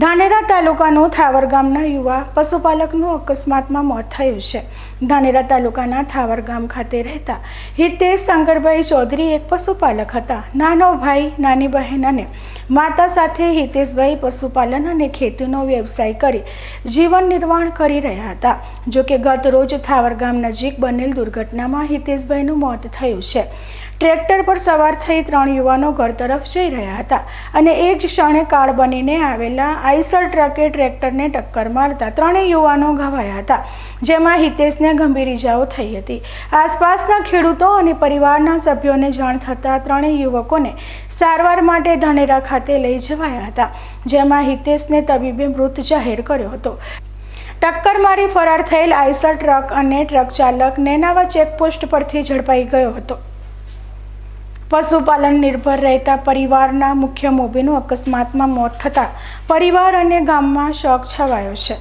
ધાનેરા તાલુકાનું થાવર ગામના યુવા પશુપાલકનું અકસ્માતમાં મોત થયું છે. ધાનેરા તાલુકાના થાવર ગામ ખાતે રહેતા હિતેશ શંકરભાઈ ચૌધરી એક પશુપાલક હતા. નાનો ભાઈ, નાની બહેન અને માતા સાથે હિતેશભાઈ પશુપાલન અને ખેતીનો વ્યવસાય કરી જીવન નિર્વાહ કરી રહ્યા હતા. જોકે ગત રોજ થાવર ગામ નજીક બનેલ દુર્ઘટનામાં હિતેશભાઈનું મોત થયું છે. ટ્રેક્ટર પર સવાર થઈ ત્રણ યુવાનો ઘર તરફ જઈ રહ્યા હતા અને એક ક્ષણે કાળ બનીને આવેલા આઈસર ટ્રકે ટ્રેક્ટરને ટક્કર મારતા ત્રણેય યુવાનો ઘવાયા હતા, જેમાં હિતેશને ગંભીર ઇજાઓ થઈ હતી. આસપાસના ખેડૂતો અને પરિવારના સભ્યોને જાણ થતાં ત્રણેય યુવકોને સારવાર માટે ધાનેરા ખાતે લઈ જવાયા હતા, જેમાં હિતેશને તબીબે મૃત જાહેર કર્યો હતો. ટક્કર મારી ફરાર થયેલ આઈસર ટ્રક અને ટ્રક ચાલક નેનાવા ચેકપોસ્ટ પરથી ઝડપાઈ ગયો હતો. પશુપાલન નિર્ભર રહેતા પરિવારના મુખ્ય મોભીનું અકસ્માતમાં મોત થતાં પરિવાર અને ગામમાં શોક છવાયો છે.